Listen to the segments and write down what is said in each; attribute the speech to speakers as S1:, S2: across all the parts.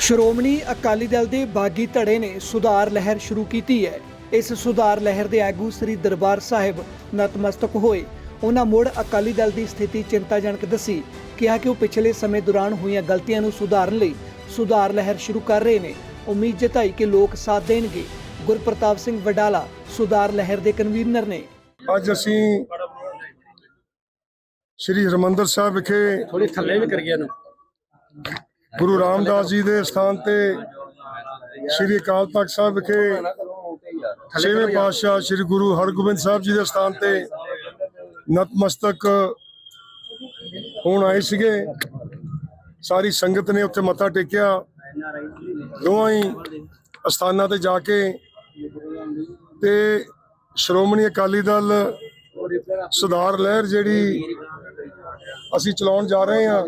S1: ਸ਼੍ਰੋਮਣੀ ਅਕਾਲੀ ਦਲ ਦੇ ਬਾਗੀ ਧੜੇ ਨੇ ਸੁਧਾਰ ਲਹਿਰ ਸ਼ੁਰੂ ਕੀਤੀ ਹੈ। ਇਸ ਸੁਧਾਰ ਲਹਿਰ ਦੇ ਆਗੂ ਸ੍ਰੀ ਦਰਬਾਰ ਸਾਹਿਬ ਨਤਮਸਤਕ ਹੋਏ। ਉਹਨਾਂ ਮੁੜ ਅਕਾਲੀ ਦਲ ਦੀ ਸਥਿਤੀ ਚਿੰਤਾਜਨਕ ਦੱਸੀ। ਕਿਹਾ ਕਿ ਉਹ ਪਿਛਲੇ ਸਮੇਂ ਦੌਰਾਨ ਹੋਈਆਂ ਗਲਤੀਆਂ ਨੂੰ ਸੁਧਾਰਨ ਲਈ ਸੁਧਾਰ ਲਹਿਰ ਸ਼ੁਰੂ ਕਰ ਰਹੇ ਨੇ। ਉਮੀਦ ਜਤਾਈ ਕਿ ਲੋਕ ਸਾਥ ਦੇਣਗੇ। ਗੁਰਪ੍ਰਤਾਪ ਸਿੰਘ ਵਡਾਲਾ ਸੁਧਾਰ ਲਹਿਰ ਦੇ ਕਨਵੀਨਰ ਨੇ।
S2: ਅੱਜ ਅਸੀਂ ਸ੍ਰੀ ਹਰਮੰਦਰ ਸਾਹਿਬ ਵਿਖੇ
S3: ਥੋੜੀ ਥੱਲੇ ਵੀ ਕਰ ਗਿਆ ਨੂੰ
S2: ਗੁਰੂ ਰਾਮਦਾਸ ਜੀ ਦੇ ਸਥਾਨ ਤੇ ਸ੍ਰੀ ਅਕਾਲ ਤਖਤ ਸਾਹਿਬ ਵਿਖੇ ਛੇਵੇਂ ਪਾਤਸ਼ਾਹ ਸ੍ਰੀ ਗੁਰੂ ਹਰਗੋਬਿੰਦ ਸਾਹਿਬ ਜੀ ਦੇ ਸਥਾਨ ਤੇ ਨਤਮਸਤਕ ਹੋਣ ਆਏ ਸੀਗੇ। ਸਾਰੀ ਸੰਗਤ ਨੇ ਉੱਥੇ ਮੱਥਾ ਟੇਕਿਆ। ਦੋਵਾਂ ਹੀ ਅਸਥਾਨਾਂ ਤੇ ਜਾ ਕੇ ਤੇ ਸ਼੍ਰੋਮਣੀ ਅਕਾਲੀ ਦਲ ਸੁਧਾਰ ਲਹਿਰ ਜਿਹੜੀ ਅਸੀਂ ਚਲਾਉਣ ਜਾ ਰਹੇ ਹਾਂ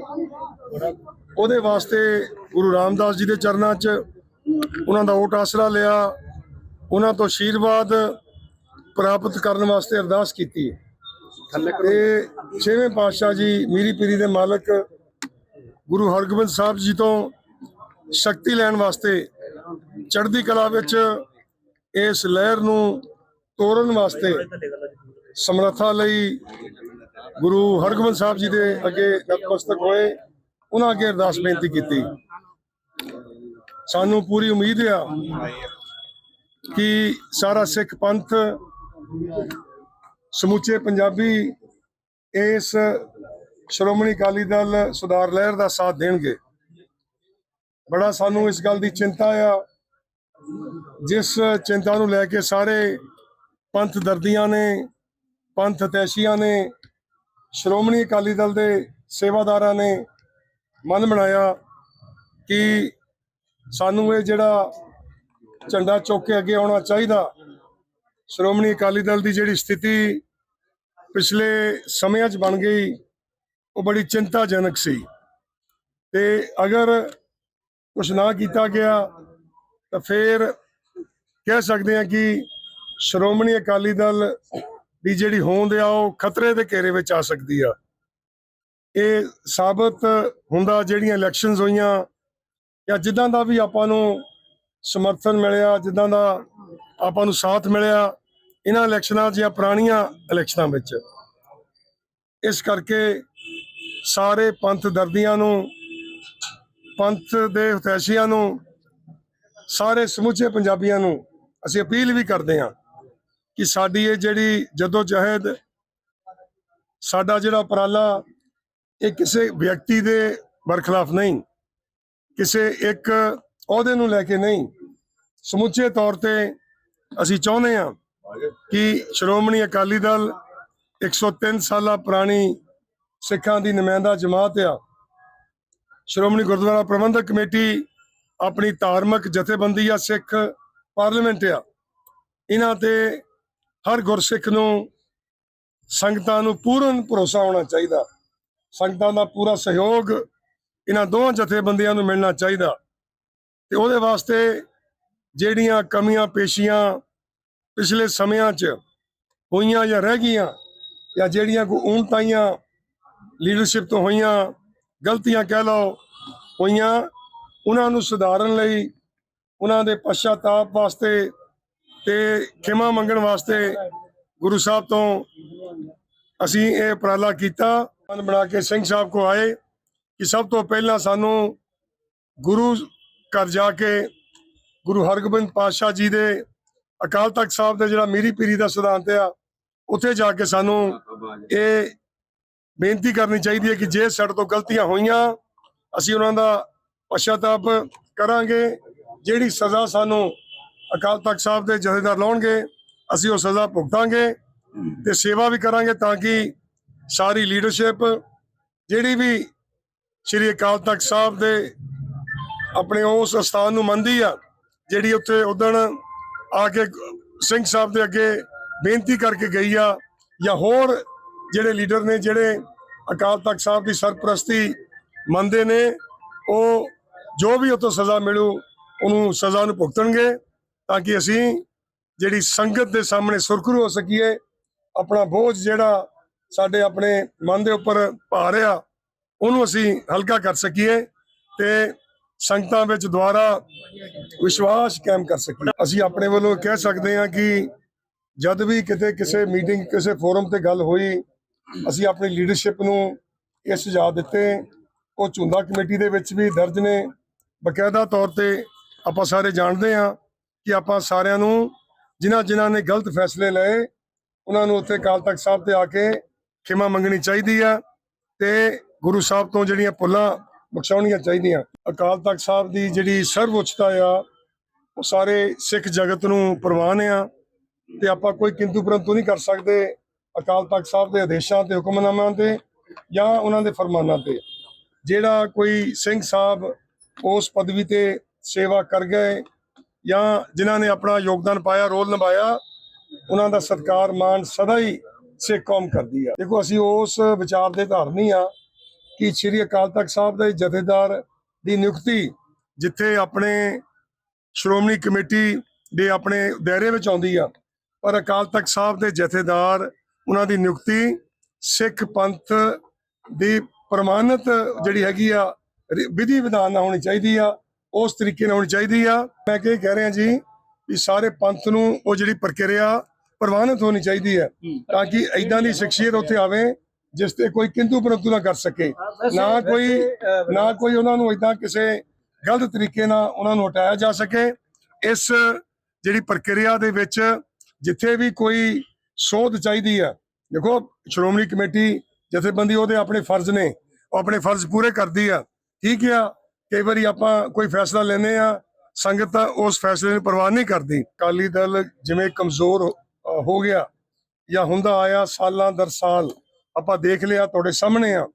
S2: ਉਹਦੇ ਵਾਸਤੇ ਗੁਰੂ ਰਾਮਦਾਸ ਜੀ ਦੇ ਚਰਨਾਂ 'ਚ ਉਹਨਾਂ ਦਾ ਓਟ ਆਸਰਾ ਲਿਆ, ਉਹਨਾਂ ਤੋਂ ਆਸ਼ੀਰਵਾਦ ਪ੍ਰਾਪਤ ਕਰਨ ਵਾਸਤੇ ਅਰਦਾਸ ਕੀਤੀ। ਤੇ ਛੇਵੇਂ ਪਾਤਸ਼ਾਹ ਜੀ ਮੀਰੀ ਪੀਰੀ ਦੇ ਮਾਲਕ ਗੁਰੂ ਹਰਗੋਬਿੰਦ ਸਾਹਿਬ ਜੀ ਤੋਂ ਸ਼ਕਤੀ ਲੈਣ ਵਾਸਤੇ ਚੜ੍ਹਦੀ ਕਲਾ ਵਿੱਚ ਇਸ ਲਹਿਰ ਨੂੰ ਤੋੜਨ ਵਾਸਤੇ ਸਮਰੱਥਾ ਲਈ ਗੁਰੂ ਹਰਗੋਬਿੰਦ ਸਾਹਿਬ ਜੀ ਦੇ ਅੱਗੇ ਨਤਮਸਤਕ ਹੋਏ। ਉਹਨਾਂ ਅੱਗੇ ਅਰਦਾਸ ਬੇਨਤੀ ਕੀਤੀ। ਸਾਨੂੰ ਪੂਰੀ ਉਮੀਦ ਆ ਕਿ ਸਾਰਾ ਸਿੱਖ ਪੰਥ ਸਮੁੱਚੇ ਪੰਜਾਬੀ ਇਸ ਸ਼੍ਰੋਮਣੀ ਅਕਾਲੀ ਦਲ ਸੁਧਾਰ ਲਹਿਰ ਦਾ ਸਾਥ ਦੇਣਗੇ। ਬੜਾ ਸਾਨੂੰ ਇਸ ਗੱਲ ਦੀ ਚਿੰਤਾ ਆ, ਜਿਸ ਚਿੰਤਾ ਨੂੰ ਲੈ ਕੇ ਸਾਰੇ ਪੰਥ ਦਰਦੀਆਂ ਨੇ, ਪੰਥ ਤੈਸ਼ੀਆਂ ਨੇ, ਸ਼੍ਰੋਮਣੀ ਅਕਾਲੀ ਦਲ ਦੇ ਸੇਵਾਦਾਰਾਂ ਨੇ ਮਨ ਬਣਾਇਆ ਕਿ ਸਾਨੂੰ ਇਹ ਜਿਹੜਾ ਝੰਡਾ ਚੁੱਕ ਕੇ ਅੱਗੇ ਆਉਣਾ ਚਾਹੀਦਾ। ਸ਼੍ਰੋਮਣੀ ਅਕਾਲੀ ਦਲ ਦੀ ਜਿਹੜੀ ਸਥਿਤੀ ਪਿਛਲੇ ਸਮਿਆਂ 'ਚ ਬਣ ਗਈ, ਉਹ ਬੜੀ ਚਿੰਤਾਜਨਕ ਸੀ। ਤੇ ਅਗਰ ਕੁਝ ਨਾ ਕੀਤਾ ਗਿਆ, ਤਾਂ ਫਿਰ ਕਹਿ ਸਕਦੇ ਹਾਂ ਕਿ ਸ਼੍ਰੋਮਣੀ ਅਕਾਲੀ ਦਲ ਦੀ ਜਿਹੜੀ ਹੋਂਦ ਆ, ਉਹ ਖਤਰੇ ਦੇ ਘੇਰੇ ਵਿੱਚ ਆ ਸਕਦੀ ਆ। ਇਹ ਸਾਬਤ ਹੁੰਦਾ ਜਿਹੜੀਆਂ ਇਲੈਕਸ਼ਨਸ ਹੋਈਆਂ ਜਾਂ ਜਿੱਦਾਂ ਦਾ ਵੀ ਆਪਾਂ ਨੂੰ ਸਮਰਥਨ ਮਿਲਿਆ, ਜਿੱਦਾਂ ਦਾ ਆਪਾਂ ਨੂੰ ਸਾਥ ਮਿਲਿਆ ਇਹਨਾਂ ਇਲੈਕਸ਼ਨਾਂ 'ਚ ਜਾਂ ਪੁਰਾਣੀਆਂ ਇਲੈਕਸ਼ਨਾਂ ਵਿੱਚ। ਇਸ ਕਰਕੇ ਸਾਰੇ ਪੰਥ ਦਰਦੀਆਂ ਨੂੰ, ਪੰਥ ਦੇ ਹਤੈਸ਼ੀਆਂ ਨੂੰ, ਸਾਰੇ ਸਮੁੱਚੇ ਪੰਜਾਬੀਆਂ ਨੂੰ ਅਸੀਂ ਅਪੀਲ ਵੀ ਕਰਦੇ ਹਾਂ ਕਿ ਸਾਡੀ ਇਹ ਜਿਹੜੀ ਜਦੋਂ ਜਹਿਦ ਸਾਡਾ ਜਿਹੜਾ ਉਪਰਾਲਾ ਇਹ ਕਿਸੇ ਵਿਅਕਤੀ ਦੇ ਬਰਖਲਾਫ ਨਹੀਂ, ਕਿਸੇ ਇੱਕ ਅਹੁਦੇ ਨੂੰ ਲੈ ਕੇ ਨਹੀਂ। ਸਮੁੱਚੇ ਤੌਰ ਤੇ ਅਸੀਂ ਚਾਹੁੰਦੇ ਹਾਂ ਕਿ ਸ਼੍ਰੋਮਣੀ ਅਕਾਲੀ ਦਲ 103 ਸਾਲਾ ਪੁਰਾਣੀ ਸਿੱਖਾਂ ਦੀ ਨੁਮਾਇੰਦਾ ਜਮਾਤ ਆ। ਸ਼੍ਰੋਮਣੀ ਗੁਰਦੁਆਰਾ ਪ੍ਰਬੰਧਕ ਕਮੇਟੀ ਆਪਣੀ ਧਾਰਮਿਕ ਜਥੇਬੰਦੀ ਆ, ਸਿੱਖ ਪਾਰਲੀਮੈਂਟ ਆ। ਇਹਨਾਂ ਤੇ ਹਰ ਗੁਰਸਿੱਖ ਨੂੰ ਸੰਗਤਾਂ ਨੂੰ ਪੂਰਨ ਭਰੋਸਾ ਹੋਣਾ ਚਾਹੀਦਾ। ਸੰਗਤਾਂ ਦਾ ਪੂਰਾ ਸਹਿਯੋਗ ਇਹਨਾਂ ਦੋਵਾਂ ਜਥੇਬੰਦੀਆਂ ਨੂੰ ਮਿਲਣਾ ਚਾਹੀਦਾ। ਤੇ ਉਹਦੇ ਵਾਸਤੇ ਜਿਹੜੀਆਂ ਕਮੀਆਂ ਪੇਸ਼ੀਆਂ ਪਿਛਲੇ ਸਮਿਆਂ 'ਚ ਹੋਈਆਂ ਜਾਂ ਰਹਿ ਗਈਆਂ ਜਾਂ ਜਿਹੜੀਆਂ ਕੋ ਊਣਤਾਈਆਂ ਲੀਡਰਸ਼ਿਪ ਤੋਂ ਹੋਈਆਂ, ਗਲਤੀਆਂ ਕਹਿ ਲਓ, ਹੋਈਆਂ, ਉਹਨਾਂ ਨੂੰ ਸੁਧਾਰਨ ਲਈ ਉਹਨਾਂ ਦੇ ਪਛਤਾਪ ਵਾਸਤੇ ਤੇ ਖਿਮਾ ਮੰਗਣ ਵਾਸਤੇ ਗੁਰੂ ਸਾਹਿਬ ਤੋਂ ਅਸੀਂ ਇਹ ਉਪਰਾਲਾ ਕੀਤਾ। ਮਨ ਬਣਾ ਕੇ ਸਿੰਘ ਸਾਹਿਬ ਕੋ ਆਏ ਕਿ ਸਭ ਤੋਂ ਪਹਿਲਾਂ ਸਾਨੂੰ ਗੁਰੂ ਘਰ ਜਾ ਕੇ ਗੁਰੂ ਹਰਗੋਬਿੰਦ ਪਾਤਸ਼ਾਹ ਜੀ ਦੇ ਅਕਾਲ ਤਖਤ ਸਾਹਿਬ ਦਾ ਜਿਹੜਾ ਮੀਰੀ ਪੀਰੀ ਦਾ ਸਿਧਾਂਤ ਆ, ਉੱਥੇ ਜਾ ਕੇ ਸਾਨੂੰ ਇਹ ਬੇਨਤੀ ਕਰਨੀ ਚਾਹੀਦੀ ਹੈ ਕਿ ਜੇ ਸਾਡੇ ਤੋਂ ਗਲਤੀਆਂ ਹੋਈਆਂ, ਅਸੀਂ ਉਹਨਾਂ ਦਾ ਪਛਤਾਪ ਕਰਾਂਗੇ। ਜਿਹੜੀ ਸਜ਼ਾ ਸਾਨੂੰ ਅਕਾਲ ਤਖਤ ਸਾਹਿਬ ਦੇ ਜਥੇਦਾਰ ਲਾਉਣਗੇ, ਅਸੀਂ ਉਹ ਸਜ਼ਾ ਭੁਗਤਾਂਗੇ ਤੇ ਸੇਵਾ ਵੀ ਕਰਾਂਗੇ ਤਾਂ ਕਿ ਸਾਰੀ ਲੀਡਰਸ਼ਿਪ ਜਿਹੜੀ ਵੀ ਸ੍ਰੀ ਅਕਾਲ ਤਖਤ ਸਾਹਿਬ ਦੇ ਆਪਣੇ ਉਸ ਸਥਾਨ ਨੂੰ ਮੰਨਦੀ ਆ, ਜਿਹੜੀ ਉੱਥੇ ਉਦਣ ਆ ਕੇ ਸਿੰਘ ਸਾਹਿਬ ਦੇ ਅੱਗੇ ਬੇਨਤੀ ਕਰਕੇ ਗਈ ਆ, ਜਾਂ ਹੋਰ ਜਿਹੜੇ ਲੀਡਰ ਨੇ, ਜਿਹੜੇ ਅਕਾਲ ਤਖਤ ਸਾਹਿਬ ਦੀ ਸਰਪ੍ਰਸਤੀ ਮੰਨਦੇ ਨੇ, ਉਹ ਜੋ ਵੀ ਉਤੋਂ ਸਜ਼ਾ ਮਿਲੂ, ਉਹਨੂੰ ਸਜ਼ਾ ਨੂੰ ਭੁਗਤਣਗੇ, ਤਾਂ ਕਿ ਅਸੀਂ ਜਿਹੜੀ ਸੰਗਤ ਦੇ ਸਾਹਮਣੇ ਸੁਰਖਰੂ ਹੋ ਸਕੀਏ, ਆਪਣਾ ਬੋਝ ਜਿਹੜਾ ਸਾਡੇ ਆਪਣੇ ਮਨ ਦੇ ਉੱਪਰ ਭਾਰ ਆ ਉਹਨੂੰ ਅਸੀਂ ਹਲਕਾ ਕਰ ਸਕੀਏ ਤੇ ਸੰਗਤਾਂ ਵਿੱਚ ਦੁਆਰਾ ਵਿਸ਼ਵਾਸ ਕਾਇਮ ਕਰ ਸਕੀਏ। ਅਸੀਂ ਆਪਣੇ ਵੱਲੋਂ ਕਹਿ ਸਕਦੇ ਹਾਂ ਕਿ ਜਦ ਵੀ ਕਿਤੇ ਕਿਸੇ ਮੀਟਿੰਗ ਕਿਸੇ ਫੋਰਮ ਤੇ ਗੱਲ ਹੋਈ, ਅਸੀਂ ਆਪਣੀ ਲੀਡਰਸ਼ਿਪ ਨੂੰ ਇਹ ਸੁਝਾਅ ਦਿੱਤੇ। ਉਹ ਝੁੰਦਾ ਕਮੇਟੀ ਦੇ ਵਿੱਚ ਵੀ ਦਰਜ ਨੇ। ਬਕਾਇਦਾ ਤੌਰ ਤੇ ਆਪਾਂ ਸਾਰੇ ਜਾਣਦੇ ਹਾਂ ਕਿ ਆਪਾਂ ਸਾਰਿਆਂ ਨੂੰ ਜਿਨ੍ਹਾਂ ਜਿਨ੍ਹਾਂ ਨੇ ਗਲਤ ਫੈਸਲੇ ਲਏ, ਉਹਨਾਂ ਨੂੰ ਉੱਥੇ ਅਕਾਲ ਤਖਤ ਸਾਹਿਬ ਤੇ ਆ ਕੇ ਖਿਮਾ ਮੰਗਣੀ ਚਾਹੀਦੀ ਆ ਤੇ ਗੁਰੂ ਸਾਹਿਬ ਤੋਂ ਜਿਹੜੀਆਂ ਭੁੱਲਾਂ ਬਖਸ਼ਾਉਣੀਆਂ ਚਾਹੀਦੀਆਂ। ਅਕਾਲ ਤਖਤ ਸਾਹਿਬ ਦੀ ਜਿਹੜੀ ਸਰਵਉੱਚਤਾ ਆ, ਉਹ ਸਾਰੇ ਸਿੱਖ ਜਗਤ ਨੂੰ ਪ੍ਰਵਾਨ ਆ ਤੇ ਆਪਾਂ ਕੋਈ ਕਿੰਤੂ ਪਰੰਤੂ ਨਹੀਂ ਕਰ ਸਕਦੇ ਅਕਾਲ ਤਖਤ ਸਾਹਿਬ ਦੇ ਆਦੇਸ਼ਾਂ ਤੇ, ਹੁਕਮਨਾਮਿਆਂ ਤੇ ਜਾਂ ਉਹਨਾਂ ਦੇ ਫਰਮਾਨਾਂ ਤੇ। ਜਿਹੜਾ ਕੋਈ ਸਿੰਘ ਸਾਹਿਬ ਉਸ ਪਦਵੀ ਤੇ ਸੇਵਾ ਕਰ ਗਏ ਜਾਂ ਜਿਨ੍ਹਾਂ ਨੇ ਆਪਣਾ ਯੋਗਦਾਨ ਪਾਇਆ, ਰੋਲ ਨਿਭਾਇਆ, ਉਹਨਾਂ ਦਾ ਸਤਿਕਾਰ ਮਾਣ ਸਦਾ ਹੀ ਸਿੱਖ ਕੌਮ ਕਰਦੀ ਆ। ਦੇਖੋ, ਅਸੀਂ ਉਸ ਵਿਚਾਰ ਦੇ ਧਾਰਨੀ ਆ ਕਿ ਸ੍ਰੀ ਅਕਾਲ ਤਖਤ ਸਾਹਿਬ ਦੇ ਜਥੇਦਾਰ ਦੀ ਨਿਯੁਕਤੀ ਜਿੱਥੇ ਆਪਣੇ ਸ਼੍ਰੋਮਣੀ ਕਮੇਟੀ ਦੇ ਆਪਣੇ ਦਾਇਰੇ ਵਿੱਚ ਆਉਂਦੀ ਆ, ਪਰ ਅਕਾਲ ਤਖਤ ਸਾਹਿਬ ਦੇ ਜਥੇਦਾਰ, ਉਹਨਾਂ ਦੀ ਨਿਯੁਕਤੀ ਸਿੱਖ ਪੰਥ ਦੀ ਪ੍ਰਮਾਣਿਤ ਜਿਹੜੀ ਹੈਗੀ ਆ ਵਿਧੀ ਵਿਧਾਨ ਨਾਲ ਹੋਣੀ ਚਾਹੀਦੀ ਆ, ਉਸ ਤਰੀਕੇ ਨਾਲ ਹੋਣੀ ਚਾਹੀਦੀ ਆ। ਮੈਂ ਕੀ ਕਹਿ ਰਿਹਾ ਜੀ ਵੀ ਸਾਰੇ ਪੰਥ ਨੂੰ ਉਹ ਜਿਹੜੀ ਪ੍ਰਕਿਰਿਆ ਪ੍ਰਵਾਨਿਤ ਹੋਣੀ ਚਾਹੀਦੀ ਹੈ ਤਾਂ ਕਿ ਐਦਾਂ ਦੀ ਸ਼ਖਸੀਅਤ ਉੱਥੇ ਆਵੇ ਜਿਸ ਤੇ ਕੋਈ ਕਿੰਤੂ ਪਰੰਤੂ ਨਾ ਕਰ ਸਕੇ। ਨਾ ਕੋਈ ਨਾ ਕੋਈ ਉਹਨਾਂ ਨੂੰ ਇਦਾਂ ਕਿਸੇ ਗਲਤ ਤਰੀਕੇ ਨਾਲ ਉਹਨਾਂ ਨੂੰ ਹਟਾਇਆ ਜਾ ਸਕੇ। ਇਸ ਜਿਹੜੀ ਪ੍ਰਕਿਰਿਆ ਦੇ ਵਿੱਚ ਜਿੱਥੇ ਵੀ ਕੋਈ ਸੋਧ ਚਾਹੀਦੀ ਆ ਦੇਖੋ ਸ਼੍ਰੋਮਣੀ ਕਮੇਟੀ ਜਥੇਬੰਦੀ ਉਹਦੇ ਆਪਣੇ ਫਰਜ਼ ਨੇ ਉਹ ਆਪਣੇ ਫਰਜ਼ ਪੂਰੇ ਕਰਦੀ ਆ। ਠੀਕ ਆ ਕਈ ਵਾਰੀ ਆਪਾਂ ਕੋਈ ਫੈਸਲਾ ਲੈਨੇ ਆ ਸੰਗਤ ਉਸ ਫੈਸਲੇ ਨੂੰ ਪ੍ਰਵਾਨ ਨਹੀਂ ਕਰਦੀ। ਅਕਾਲੀ ਦਲ ਜਿਵੇਂ ਕਮਜ਼ੋਰ ਹੋ- ਗਿਆ ਜਾਂ ਹੁੰਦਾ ਆਇਆ ਸਾਲਾਂ ਦਰ ਸਾਲ। ਆਪਾਂ ਦੇਖ ਲਿਆ, ਤੁਹਾਡੇ ਸਾਹਮਣੇ ਆ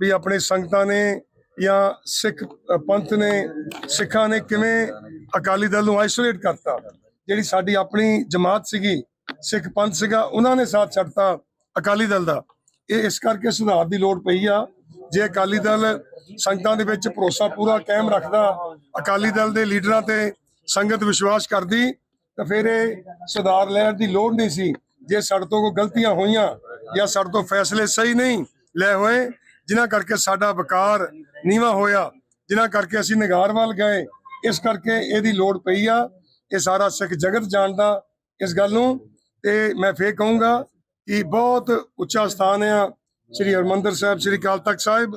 S2: ਵੀ ਆਪਣੇ ਸੰਗਤਾਂ ਨੇ ਜਾਂ ਸਿੱਖ ਪੰਥ ਨੇ, ਸਿੱਖਾਂ ਨੇ ਕਿਵੇਂ ਅਕਾਲੀ ਦਲ ਨੂੰ ਆਈਸੋਲੇਟ ਕਰਤਾ। ਜਿਹੜੀ ਸਾਡੀ ਆਪਣੀ ਜਮਾਤ ਸੀਗੀ, ਸਿੱਖ ਪੰਥ ਸੀਗਾ, ਉਹਨਾਂ ਨੇ ਸਾਥ ਛੱਡਤਾ ਅਕਾਲੀ ਦਲ ਦਾ। ਇਹ ਇਸ ਕਰਕੇ ਸੁਧਾਰ ਦੀ ਲੋੜ ਪਈ ਆ। ਜੇ ਅਕਾਲੀ ਦਲ ਸੰਗਤਾਂ ਦੇ ਵਿੱਚ ਭਰੋਸਾ ਪੂਰਾ ਕਾਇਮ ਰੱਖਦਾ, ਅਕਾਲੀ ਦਲ ਦੇ ਲੀਡਰਾਂ ਤੇ ਸੰਗਤ ਵਿਸ਼ਵਾਸ ਕਰਦੀ ਤਾਂ ਫਿਰ ਇਹ ਸੁਧਾਰ ਲੈਣ ਦੀ ਲੋੜ ਨਹੀਂ ਸੀ ਜੇ ਸਾਡੇ ਤੋਂ ਕੋਈ ਗਲਤੀਆਂ ਹੋਈਆਂ ਜਾਂ ਸਾਡੇ ਤੋਂ ਫੈਸਲੇ ਸਹੀ ਨਹੀਂ ਲੈ ਹੋਏ, ਜਿਨ੍ਹਾਂ ਕਰਕੇ ਸਾਡਾ ਵਕਾਰ ਨੀਵਾ ਹੋਇਆ, ਜਿਨ੍ਹਾਂ ਕਰਕੇ ਅਸੀਂ ਨਿਗਾਰ ਵੱਲ ਗਏ, ਇਸ ਕਰਕੇ ਇਹਦੀ ਲੋੜ ਪਈ ਆ, ਇਹ ਸਾਰਾ ਸਿੱਖ ਜਗਤ ਜਾਣਦਾ ਇਸ ਗੱਲ ਨੂੰ, ਤੇ ਮੈਂ ਫੇਰ ਕਹੂੰਗਾ ਕਿ ਬਹੁਤ ਉੱਚਾ ਸਥਾਨ ਆ ਸ੍ਰੀ ਹਰਮੰਦਰ ਸਾਹਿਬ, ਸ੍ਰੀ ਅਕਾਲ ਤਖਤ ਸਾਹਿਬ।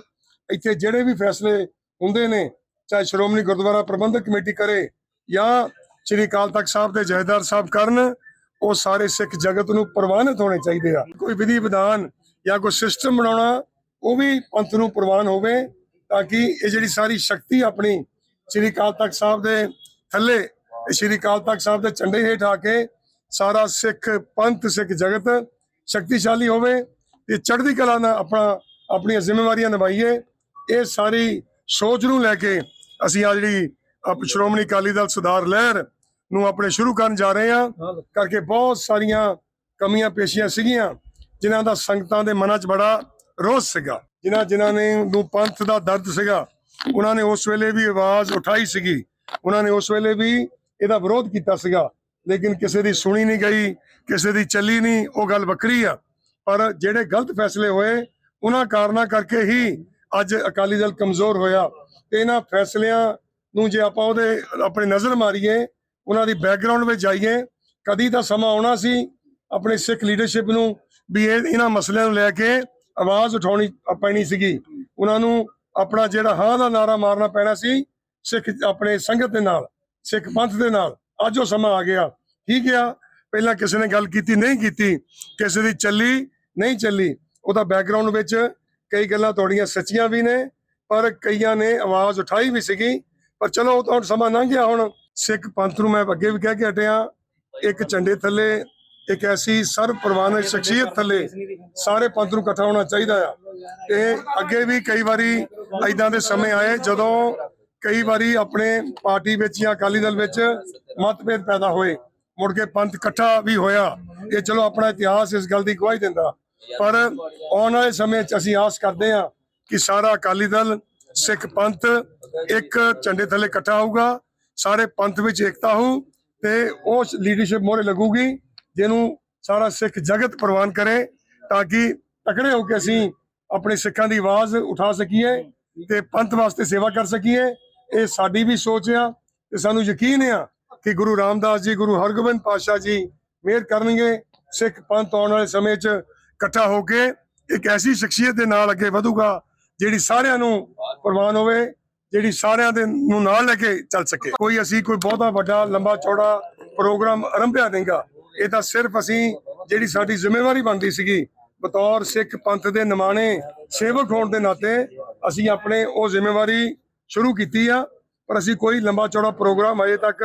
S2: ਇੱਥੇ ਜਿਹੜੇ ਵੀ ਫੈਸਲੇ ਹੁੰਦੇ ਨੇ, ਚਾਹੇ ਸ਼੍ਰੋਮਣੀ ਗੁਰਦੁਆਰਾ ਪ੍ਰਬੰਧਕ ਕਮੇਟੀ ਕਰੇ ਜਾਂ ਸ੍ਰੀ ਅਕਾਲ ਤਖਤ ਸਾਹਿਬ ਦੇ ਜਹੇਦਾਰ ਸਾਹਿਬ ਕਰਨ, ਉਹ ਸਾਰੇ ਸਿੱਖ ਜਗਤ ਨੂੰ ਪ੍ਰਵਾਨਿਤ ਹੋਣੇ ਚਾਹੀਦੇ ਆ। ਕੋਈ ਵਿਧੀ ਵਿਧਾਨ ਜਾਂ ਕੋਈ ਸਿਸਟਮ ਬਣਾਉਣਾ, ਉਹ ਵੀ ਪੰਥ ਨੂੰ ਪ੍ਰਵਾਨ ਹੋਵੇ, ਤਾਂ ਕਿ ਇਹ ਜਿਹੜੀ ਸਾਰੀ ਸ਼ਕਤੀ ਆਪਣੀ ਸ੍ਰੀ ਅਕਾਲ ਤਖਤ ਸਾਹਿਬ ਦੇ ਥੱਲੇ ਸ੍ਰੀ ਅਕਾਲ ਤਖਤ ਸਾਹਿਬ ਦੇ ਝੰਡੇ ਹੇਠ ਆ ਕੇ ਸਾਰਾ ਸਿੱਖ ਪੰਥ, ਸਿੱਖ ਜਗਤ ਸ਼ਕਤੀਸ਼ਾਲੀ ਹੋਵੇ ਤੇ ਚੜ੍ਹਦੀ ਕਲਾ ਨਾਲ ਆਪਣਾ, ਆਪਣੀਆਂ ਜ਼ਿੰਮੇਵਾਰੀਆਂ ਨਿਭਾਈਏ। ਇਹ ਸਾਰੀ ਸੋਚ ਨੂੰ ਲੈ ਕੇ ਅਸੀਂ ਆ ਜਿਹੜੀ ਸ਼੍ਰੋਮਣੀ ਅਕਾਲੀ ਦਲ ਸੁਧਾਰ ਲਹਿਰ ਨੂੰ ਆਪਣੇ ਸ਼ੁਰੂ ਕਰਨ ਜਾ ਰਹੇ ਹਾਂ। ਕਰਕੇ ਬਹੁਤ ਸਾਰੀਆਂ ਕਮੀਆਂ ਪੇਸ਼ੀਆਂ ਸੀਗੀਆਂ ਜਿਨ੍ਹਾਂ ਦਾ ਸੰਗਤਾਂ ਦੇ ਮਨਾਂ 'ਚ ਬੜਾ ਰੋਸ ਸੀਗਾ। ਜਿਨ੍ਹਾਂ ਜਿਨ੍ਹਾਂ ਨੇ ਨੂੰ ਪੰਥ ਦਾ ਦਰਦ ਸੀਗਾ ਉਹਨਾਂ ਨੇ ਉਸ ਵੇਲੇ ਵੀ ਆਵਾਜ਼ ਉਠਾਈ ਸੀਗੀ। ਉਹਨਾਂ ਨੇ ਉਸ ਵੇਲੇ ਵੀ ਇਹਦਾ ਵਿਰੋਧ ਕੀਤਾ ਸੀਗਾ। ਲੇਕਿਨ ਕਿਸੇ ਦੀ ਸੁਣੀ ਨਹੀਂ ਗਈ ਕਿਸੇ ਦੀ ਚੱਲੀ ਨਹੀਂ ਉਹ ਗੱਲ ਵੱਖਰੀ ਆ। ਪਰ ਜਿਹੜੇ ਗਲਤ ਫੈਸਲੇ ਹੋਏ ਉਹਨਾਂ ਕਾਰਨਾਂ ਕਰਕੇ ਹੀ ਅੱਜ ਅਕਾਲੀ ਦਲ ਕਮਜ਼ੋਰ ਹੋਇਆ। ਤੇ ਇਹਨਾਂ ਫੈਸਲਿਆਂ ਨੂੰ ਜੇ ਆਪਾਂ ਉਹਦੇ ਆਪਣੀ ਨਜ਼ਰ ਮਾਰੀਏ ਉਹਨਾਂ ਦੀ ਬੈਕਗ੍ਰਾਉਂਡ ਵਿੱਚ ਜਾਈਏ, ਕਦੀ ਤਾਂ ਸਮਾਂ ਆਉਣਾ ਸੀ ਆਪਣੇ ਸਿੱਖ ਲੀਡਰਸ਼ਿਪ ਨੂੰ ਵੀ ਇਹ ਇਹਨਾਂ ਮਸਲਿਆਂ ਨੂੰ ਲੈ ਕੇ ਆਵਾਜ਼ ਉਠਾਉਣੀ ਪੈਣੀ ਸੀਗੀ। ਉਹਨਾਂ ਨੂੰ ਆਪਣਾ ਜਿਹੜਾ ਹਾਂ ਦਾ ਨਾਰਾ ਮਾਰਨਾ ਪੈਣਾ ਸੀ, ਸਿੱਖ ਆਪਣੇ ਸੰਗਤ ਦੇ ਨਾਲ, ਸਿੱਖ ਪੰਥ ਦੇ ਨਾਲ। ਅੱਜ ਉਹ ਸਮਾਂ ਆ ਗਿਆ, ਠੀਕ ਆ। ਪਹਿਲਾਂ ਕਿਸੇ ਨੇ ਗੱਲ ਕੀਤੀ, ਨਹੀਂ ਕੀਤੀ, ਕਿਸੇ ਦੀ ਚੱਲੀ, ਨਹੀਂ ਚੱਲੀ, ਉਹਦਾ ਬੈਕਗ੍ਰਾਉਂਡ ਵਿੱਚ ਕਈ ਗੱਲਾਂ ਤੁਹਾਡੀਆਂ ਸੱਚੀਆਂ ਵੀ ਨੇ, ਪਰ ਕਈਆਂ ਨੇ ਆਵਾਜ਼ ਉਠਾਈ ਵੀ ਸੀਗੀ। ਪਰ ਚਲੋ, ਉਹ ਤਾਂ ਸਮਾਂ ਲੰਘ ਗਿਆ ਹੁਣ। ਸਿੱਖ ਪੰਥ ਨੂੰ ਮੈਂ ਅੱਗੇ ਵੀ ਕਹਿ ਕੇ ਹਟਿਆ। ਇੱਕ ਝੰਡੇ ਥੱਲੇ, ਇੱਕ ਐਸੀ ਸਰਵ ਪ੍ਰਵਾਨਿਤ ਸ਼ਖਸੀਅਤ ਥੱਲੇ ਸਾਰੇ ਪੰਥ ਨੂੰ ਇਕੱਠਾ ਹੋਣਾ ਚਾਹੀਦਾ ਆ। ਤੇ ਅੱਗੇ ਵੀ ਕਈ ਵਾਰੀ ਐਦਾਂ ਦੇ ਸਮੇਂ ਆਏ ਜਦੋਂ ਕਈ ਵਾਰੀ ਆਪਣੇ ਪਾਰਟੀ ਵਿੱਚ ਜਾਂ ਅਕਾਲੀ ਦਲ ਵਿੱਚ ਮਤਭੇਦ ਪੈਦਾ ਹੋਏ। ਮੁੜ ਕੇ ਪੰਥ ਇਕੱਠਾ ਵੀ ਹੋਇਆ। ਇਹ ਚਲੋ ਆਪਣਾ ਇਤਿਹਾਸ ਇਸ ਗੱਲ ਦੀ ਗਵਾਹੀ ਦਿੰਦਾ। ਪਰ ਆਉਣ ਵਾਲੇ ਸਮੇਂ 'ਚ ਅਸੀਂ ਆਸ ਕਰਦੇ ਹਾਂ ਕਿ ਸਾਰਾ ਅਕਾਲੀ ਦਲ, ਸਿੱਖ ਪੰਥ ਇੱਕ ਝੰਡੇ ਥੱਲੇ ਇਕੱਠਾ ਹੋਊਗਾ। ਸਾਰੇ ਪੰਥ ਵਿੱਚ ਏਕਤਾ ਹੋਊ ਤੇ ਉਸ ਲੀਡਰਸ਼ਿਪ ਮੋਰੇ ਲੱਗੂਗੀ, ਜਿਹਨੂੰ ਸਾਰਾ ਸਿੱਖ ਜਗਤ ਪ੍ਰਵਾਨ ਕਰੇ, ਤਾਂ ਕਿ ਤਕੜੇ ਹੋ ਕੇ ਅਸੀਂ ਆਪਣੇ ਸਿੱਖਾਂ ਦੀ ਆਵਾਜ਼ ਉਠਾ ਸਕੀਏ ਤੇ ਪੰਥ ਵਾਸਤੇ ਸੇਵਾ ਕਰ ਸਕੀਏ। ਇਹ ਸਾਡੀ ਵੀ ਸੋਚ ਆ ਤੇ ਸਾਨੂੰ ਯਕੀਨ ਆ ਕਿ ਗੁਰੂ ਰਾਮਦਾਸ ਜੀ, ਗੁਰੂ ਹਰਗੋਬਿੰਦ ਪਾਤਸ਼ਾਹ ਜੀ ਮਿਹਰ ਕਰਨਗੇ, ਸਿੱਖ ਪੰਥ ਆਉਣ ਵਾਲੇ ਸਮੇਂ 'ਚ ਇਕੱਠਾ ਹੋ ਕੇ ਇੱਕ ਐਸੀ ਸ਼ਖਸੀਅਤ ਦੇ ਨਾਲ ਅੱਗੇ ਵਧੂਗਾ, ਜਿਹੜੀ ਸਾਰਿਆਂ ਨੂੰ ਪ੍ਰਵਾਨ ਹੋਵੇ। ਜਿਹੜੀ ਸਾਰਿਆਂ ਦੇ ਨੂੰ ਨਾਲ ਲੈ ਕੇ ਚੱਲ ਸਕੇ। ਕੋਈ ਅਸੀਂ ਕੋਈ ਬਹੁਤਾ ਵੱਡਾ, ਲੰਬਾ, ਚੌੜਾ ਪ੍ਰੋਗਰਾਮ ਆਰੰਭਿਆ ਨਹੀਂਗਾ। ਇਹ ਤਾਂ ਸਿਰਫ ਅਸੀਂ ਜਿਹੜੀ ਸਾਡੀ ਜ਼ਿੰਮੇਵਾਰੀ ਬਣਦੀ ਸੀਗੀ, ਬਤੌਰ ਸਿੱਖ ਪੰਥ ਦੇ ਨਿਮਾਣੇ ਸੇਵਕ ਹੋਣ ਦੇ ਨਾਤੇ ਅਸੀਂ ਆਪਣੇ ਉਹ ਜ਼ਿੰਮੇਵਾਰੀ ਸ਼ੁਰੂ ਕੀਤੀ ਆ, ਪਰ ਅਸੀਂ ਕੋਈ ਲੰਬਾ, ਚੌੜਾ ਪ੍ਰੋਗਰਾਮ ਅਜੇ ਤੱਕ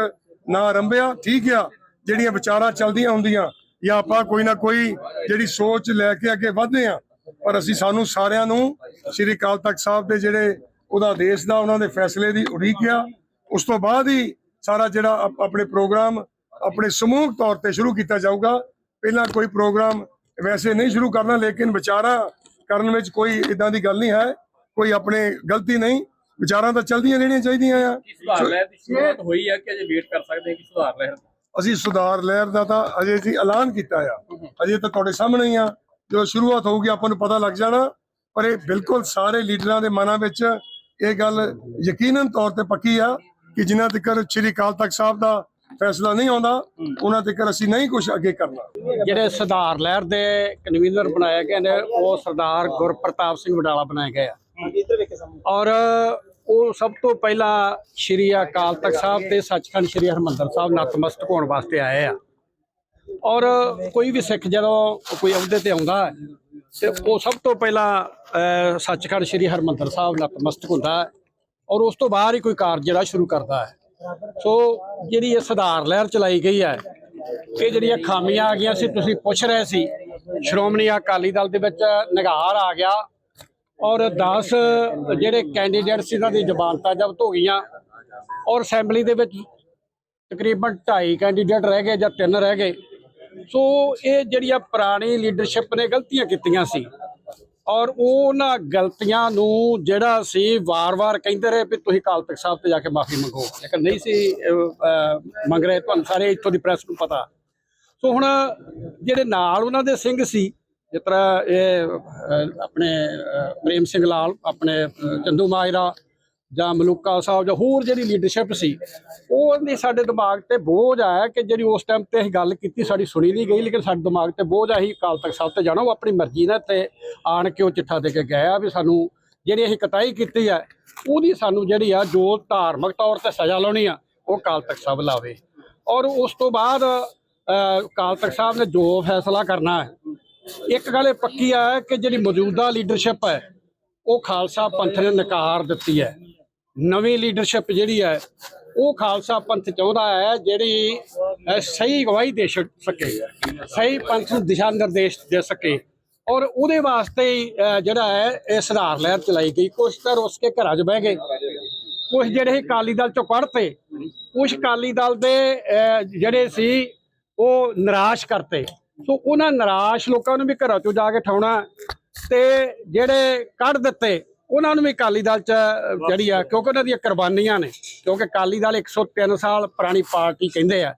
S2: ਨਾ ਆਰੰਭਿਆ। ਠੀਕ ਆ, ਜਿਹੜੀਆਂ ਵਿਚਾਰਾਂ ਚੱਲਦੀਆਂ ਹੁੰਦੀਆਂ, ਜਾਂ ਆਪਾਂ ਕੋਈ ਨਾ ਕੋਈ ਜਿਹੜੀ ਸੋਚ ਲੈ ਕੇ ਅੱਗੇ ਵਧਦੇ ਆ, ਪਰ ਅਸੀਂ ਸਾਨੂੰ ਸਾਰਿਆਂ ਨੂੰ ਸ੍ਰੀ ਅਕਾਲ ਤਖਤ ਸਾਹਿਬ ਦੇ ਜਿਹੜੇ ਉਹਦਾ ਦੇਸ਼ ਦਾ ਉਹਨਾਂ ਦੇ ਫੈਸਲੇ ਦੀ ਉਡੀਕ ਆ। ਉਸ ਤੋਂ ਬਾਅਦ ਹੀ ਸਾਰਾ ਜਿਹੜਾ ਆਪ- ਆਪਣੇ ਪ੍ਰੋਗਰਾਮ ਆਪਣੇ ਸਮੂਹਕ ਤੌਰ ਤੇ ਸ਼ੁਰੂ ਕੀਤਾ ਜਾਊਗਾ। ਪਹਿਲਾਂ ਕੋਈ ਪ੍ਰੋਗਰਾਮ ਵੈਸੇ ਨਹੀਂ ਸ਼ੁਰੂ ਕਰਨਾ ਲੇਕਿਨ ਵਿਚਾਰਾ ਕਰਨ ਵਿੱਚ ਕੋਈ ਇਦਾਂ ਦੀ ਗੱਲ ਨਹੀਂ ਹੈ। ਕੋਈ ਆਪਣੇ ਗਲਤੀ ਨਹੀਂ। ਵਿਚਾਰਾਂ ਤਾਂ ਚਲਦੀਆਂ ਰਹਿਣੀਆਂ ਚਾਹੀਦੀਆਂ ਆ।
S3: ਕੀ ਸੁਧਾਰ ਲਹਿਰ ਦੀ ਸ਼ੁਰੂਆਤ ਹੋਈ ਹੈ ਕਿ ਅਜੇ ਵੇਟ ਕਰ ਸਕਦੇ ਹਾਂ ਕਿ ਸੁਧਾਰ ਲਹਿਰ
S2: ਅਸੀਂ ਸੁਧਾਰ ਲਹਿਰ ਦਾ ਤਾਂ ਅਜੇ ਜੀ ਐਲਾਨ ਕੀਤਾ ਆ। ਅਜੇ ਤਾਂ ਤੁਹਾਡੇ ਸਾਹਮਣੇ ਹੀ ਆ। ਜਦੋਂ ਸ਼ੁਰੂਆਤ ਹੋਊਗੀ ਆਪਾਂ ਨੂੰ ਪਤਾ ਲੱਗ ਜਾਣਾ। ਪਰ ਇਹ ਬਿਲਕੁਲ ਸਾਰੇ ਲੀਡਰਾਂ ਦੇ ਮਨਾਂ ਵਿੱਚ ਇਹ ਗੱਲ ਯਕੀਨਨ ਤੌਰ ਤੇ ਪੱਕੀ ਆ ਕਿ ਜਿਨ੍ਹਾਂ ਤੱਕ ਸ੍ਰੀ ਅਕਾਲ ਤਖਤ ਸਾਹਿਬ ਦਾ ਫੈਸਲਾ ਨਹੀਂ ਆਉਂਦਾ, ਉਹਨਾਂ ਤੱਕ ਅਸੀਂ ਨਹੀਂ ਕੁਝ ਅੱਗੇ ਕਰਨਾ।
S4: ਜਿਹੜੇ ਸੁਧਾਰ ਲਹਿਰ ਦੇ ਕਨਵੀਨਰ ਬਣਾਏ ਗਏ ਨੇ, ਉਹ ਸਰਦਾਰ ਗੁਰਪ੍ਰਤਾਪ ਸਿੰਘ ਵਡਾਲਾ ਬਣਾਏ ਗਏ ਆ। ਔਰ ਉਹ ਸਭ ਤੋਂ ਪਹਿਲਾਂ ਸ਼੍ਰੀ ਅਕਾਲ ਤਖਤ ਸਾਹਿਬ ਤੇ ਸੱਚਖੰਡ ਸ਼੍ਰੀ ਹਰਮੰਦਰ ਸਾਹਿਬ ਨਤਮਸਤਕ ਹੋਣ ਵਾਸਤੇ ਆਏ ਆ। ਔਰ ਕੋਈ ਵੀ ਸਿੱਖ ਜਦੋਂ ਕੋਈ ਅਹੁਦੇ ਤੇ ਆਉਂਦਾ, ਤੇ ਉਹ ਸਭ ਤੋਂ ਪਹਿਲਾਂ ਸੱਚਖੰਡ ਸ਼੍ਰੀ ਹਰਮੰਦਰ ਸਾਹਿਬ ਨਤਮਸਤਕ ਹੁੰਦਾ ਹੈ ਔਰ ਉਸ ਤੋਂ ਬਾਅਦ ਹੀ ਕੋਈ ਕਾਰਜ ਜਿਹੜਾ ਸ਼ੁਰੂ ਕਰਦਾ ਹੈ। ਸੋ ਜਿਹੜੀ ਇਹ ਸੁਧਾਰ ਲਹਿਰ ਚਲਾਈ ਗਈ ਹੈ, ਇਹ ਜਿਹੜੀਆਂ ਖਾਮੀਆਂ ਆ ਗਈਆਂ ਸੀ, ਤੁਸੀਂ ਪੁੱਛ ਰਹੇ ਸੀ, ਸ਼੍ਰੋਮਣੀ ਅਕਾਲੀ ਦਲ ਦੇ ਵਿੱਚ ਨਿਗਾਰ ਆ ਗਿਆ ਔਰ 10 ਜਿਹੜੇ ਕੈਂਡੀਡੇਟ ਸੀ ਉਹਨਾਂ ਦੀ ਜ਼ਬਾਨਤਾ ਜ਼ਬਤ ਹੋ ਗਈਆਂ ਔਰ ਅਸੈਂਬਲੀ ਦੇ ਵਿੱਚ ਤਕਰੀਬਨ 2.5 ਕੈਂਡੀਡੇਟ ਰਹਿ ਗਏ ਜਾਂ ਤਿੰਨ ਰਹਿ ਗਏ। ਸੋ ਇਹ ਜਿਹੜੀਆਂ ਪੁਰਾਣੀ ਲੀਡਰਸ਼ਿਪ ਨੇ ਗਲਤੀਆਂ ਕੀਤੀਆਂ ਸੀ ਔਰ ਉਹਨਾਂ ਗਲਤੀਆਂ ਨੂੰ ਜਿਹੜਾ ਸੀ ਵਾਰ-ਵਾਰ ਕਹਿੰਦੇ ਰਹੇ ਵੀ ਤੁਸੀਂ ਕਾਲ ਤਖਤ ਸਾਹਿਬ ਤੇ ਜਾ ਕੇ ਮਾਫੀ ਮੰਗੋ। ਲੇਕਿਨ ਨਹੀਂ ਸੀ ਮੰਗ ਰਹੇ ਤੁਹਾਨੂੰ ਸਾਰੇ ਇੱਥੋਂ ਦੀ ਪ੍ਰੈਸ ਨੂੰ ਪਤਾ। ਸੋ ਹੁਣ ਜਿਹੜੇ ਨਾਲ ਉਹਨਾਂ ਦੇ ਸਿੰਘ ਸੀ, ਜਿਸ ਤਰ੍ਹਾਂ ਇਹ ਆਪਣੇ ਪ੍ਰੇਮ ਸਿੰਘ ਲਾਲ, ਆਪਣੇ ਚੰਦੂ ਮਾਜਰਾ ਜਾਂ ਮਲੂਕਾ ਸਾਹਿਬ ਜਾਂ ਹੋਰ ਜਿਹੜੀ ਲੀਡਰਸ਼ਿਪ ਸੀ ਉਹ ਸਾਡੇ ਦਿਮਾਗ ਤੇ ਬੋਝ ਆਇਆ ਕਿ ਜਿਹੜੀ ਉਸ ਟਾਈਮ ਤੇ ਅਸੀਂ ਗੱਲ ਕੀਤੀ ਸਾਡੀ ਸੁਣੀ ਨਹੀਂ ਗਈ ਲੇਕਿਨ ਸਾਡੇ ਦਿਮਾਗ ਤੇ ਬੋਝ ਆਹੀ ਅਕਾਲ ਤਖਤ ਸਾਹਿਬ ਤੇ ਜਾਣਾ ਉਹ ਆਪਣੀ ਮਰਜ਼ੀ ਨਾਲ ਤੇ ਆਣ ਕੇ ਉਹ ਚਿੱਠਾ ਦੇ ਕੇ ਗਏ ਆ ਵੀ ਸਾਨੂੰ ਜਿਹੜੀ ਅਸੀਂ ਕਤਾਈ ਕੀਤੀ ਹੈ ਉਹਦੀ ਸਾਨੂੰ ਜਿਹੜੀ ਆ ਜੋ ਧਾਰਮਿਕ ਤੌਰ ਤੇ ਸਜ਼ਾ ਲਾਉਣੀ ਆ ਉਹ ਅਕਾਲ ਤਖਤ ਸਾਹਿਬ ਲਾਵੇ। ਔਰ ਉਸ ਤੋਂ ਬਾਅਦ ਅਹ, ਅਕਾਲ ਤਖਤ ਸਾਹਿਬ ਨੇ ਜੋ ਫੈਸਲਾ ਕਰਨਾ ਹੈ ਇੱਕ ਗੱਲ ਇਹ ਪੱਕੀ ਆ ਕਿ ਜਿਹੜੀ ਮੌਜੂਦਾ ਲੀਡਰਸ਼ਿਪ ਹੈ ਉਹ ਖਾਲਸਾ ਪੰਥ ਨੇ ਨਕਾਰ ਦਿੱਤੀ ਹੈ। ਨਵੀਂ ਲੀਡਰਸ਼ਿਪ ਜਿਹੜੀ ਹੈ, ਉਹ ਖਾਲਸਾ ਪੰਥ ਚਾਹੁੰਦਾ ਹੈ, ਜਿਹੜੀ ਸਹੀ ਅਗਵਾਈ ਦੇ ਸਕੇ, ਸਹੀ ਪੰਥ ਨੂੰ ਦਿਸ਼ਾ ਨਿਰਦੇਸ਼ ਦੇ ਸਕੇ ਔਰ ਉਹਦੇ ਵਾਸਤੇ ਜਿਹੜਾ ਹੈ, ਇਹ ਸੁਧਾਰ ਲਹਿਰ ਚਲਾਈ ਗਈ। ਕੁਛ ਤਾਂ ਰੁੱਸ ਕੇ ਘਰਾਂ 'ਚ ਬਹਿ ਗਏ। ਕੁਛ ਜਿਹੜੇ ਅਕਾਲੀ ਦਲ ਚੋਂ ਕੱਢਤੇ ਕੁਛ ਅਕਾਲੀ ਦਲ ਦੇ ਜਿਹੜੇ ਸੀ, ਉਹ ਨਿਰਾਸ਼ ਕਰਤੇ। ਸੋ ਉਹਨਾਂ ਨਿਰਾਸ਼ ਲੋਕਾਂ ਨੂੰ ਵੀ ਘਰਾਂ ਚੋਂ ਜਾ ਕੇ ਠਾਉਣਾ ਤੇ ਜਿਹੜੇ ਕੱਢ ਦਿੱਤੇ ਉਹਨਾਂ ਨੂੰ ਵੀ ਅਕਾਲੀ ਦਲ ਚ ਜਿਹੜੀ ਆ ਕਿਉਂਕਿ ਉਹਨਾਂ ਦੀਆਂ ਕੁਰਬਾਨੀਆਂ ਨੇ ਕਿਉਂਕਿ ਅਕਾਲੀ ਦਲ 103 ਸਾਲ ਪੁਰਾਣੀ ਪਾਰਟੀ ਕਹਿੰਦੇ ਆ।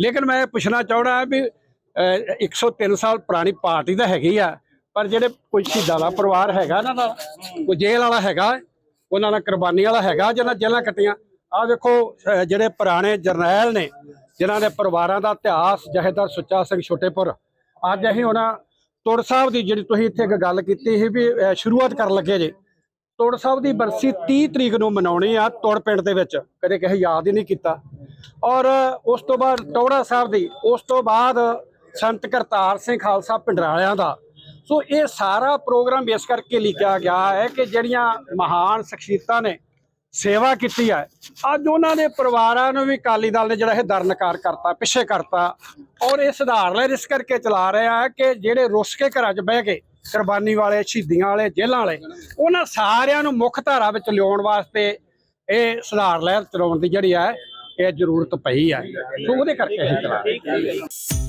S4: ਲੇਕਿਨ ਮੈਂ ਇਹ ਪੁੱਛਣਾ ਚਾਹਣਾ ਵੀ ਅਹ, 103 ਸਾਲ ਪੁਰਾਣੀ ਪਾਰਟੀ ਤਾਂ ਹੈਗੀ ਆ ਪਰ ਜਿਹੜੇ ਕੋਈ ਸ਼ਹੀਦਾਂ ਦਾ ਪਰਿਵਾਰ ਹੈਗਾ ਨਾ ਦਾ ਕੋਈ ਜੇਲ੍ਹ ਵਾਲਾ ਹੈਗਾ ਉਹਨਾਂ ਨਾਲ ਕੁਰਬਾਨੀ ਵਾਲਾ ਹੈਗਾ ਜਿਹਨਾਂ ਜੇਲ੍ਹਾਂ ਕੱਟੀਆਂ। ਆ ਵੇਖੋ ਅਹ, ਜਿਹੜੇ ਪੁਰਾਣੇ ਜਰਨੈਲ ਨੇ ਜਿਨ੍ਹਾਂ ਦੇ ਪਰਿਵਾਰਾਂ ਦਾ ਇਤਿਹਾਸ ਜਹੇਦਾਰ ਸੁੱਚਾ ਸਿੰਘ ਛੋਟੇਪੁਰ ਅੱਜ ਅਸੀਂ ਹੁਣ ਤੁਰ ਸਾਹਿਬ ਦੀ ਜਿਹੜੀ ਤੁਸੀਂ ਇੱਥੇ ਇੱਕ ਗੱਲ ਕੀਤੀ ਸੀ ਵੀ ਸ਼ੁਰੂਆਤ ਕਰਨ ਲੱਗੇ ਜੇ। ਤੁੜ ਸਾਹਿਬ ਦੀ ਬਰਸੀ 30 ਤਰੀਕ ਨੂੰ ਮਨਾਉਣੀ ਆ ਤੁੜ ਪਿੰਡ ਦੇ ਵਿੱਚ। ਕਦੇ ਕਿਸੇ ਯਾਦ ਹੀ ਨਹੀਂ ਕੀਤਾ। ਔਰ ਉਸ ਤੋਂ ਬਾਅਦ ਟੌੜਾ ਸਾਹਿਬ ਦੀ, ਉਸ ਤੋਂ ਬਾਅਦ ਸੰਤ ਕਰਤਾਰ ਸਿੰਘ ਖਾਲਸਾ ਪਿੰਡਰਾਲਿਆਂ ਦਾ। ਸੋ ਇਹ ਸਾਰਾ ਪ੍ਰੋਗਰਾਮ ਇਸ ਕਰਕੇ ਲਿਖਿਆ ਗਿਆ ਹੈ ਕਿ ਜਿਹੜੀਆਂ ਮਹਾਨ ਸ਼ਖਸੀਅਤਾਂ ਨੇ ਸੇਵਾ ਕੀਤੀ ਹੈ, ਅੱਜ ਉਹਨਾਂ ਦੇ ਪਰਿਵਾਰਾਂ ਨੂੰ ਵੀ ਅਕਾਲੀ ਦਲ ਨੇ ਜਿਹੜਾ ਇਹ ਦਰਨਕਾਰ ਕਰਤਾ, ਪਿੱਛੇ ਕਰਤਾ। ਔਰ ਇਹ ਸੁਧਾਰ ਲੈ, ਇਸ ਕਰਕੇ ਚਲਾ ਰਿਹਾ ਹੈ ਕਿ ਜਿਹੜੇ ਰੁੱਸ ਕੇ ਘਰਾਂ 'ਚ ਬਹਿ ਗਏ ਕੁਰਬਾਨੀ ਵਾਲੇ, ਸ਼ਹੀਦੀਆਂ ਵਾਲੇ, ਜੇਲ੍ਹਾਂ ਵਾਲੇ, ਉਹਨਾਂ ਸਾਰਿਆਂ ਨੂੰ ਮੁੱਖ ਧਾਰਾ ਵਿੱਚ ਲਿਆਉਣ ਵਾਸਤੇ ਇਹ ਸੁਧਾਰ ਲਹਿਰ ਚਲਾਉਣ ਦੀ ਜਿਹੜੀ ਹੈ, ਇਹ ਜ਼ਰੂਰਤ ਪਈ ਹੈ। ਸੋ ਉਹਦੇ ਕਰਕੇ ਅਸੀਂ ਚਲਾ ਰਹੇ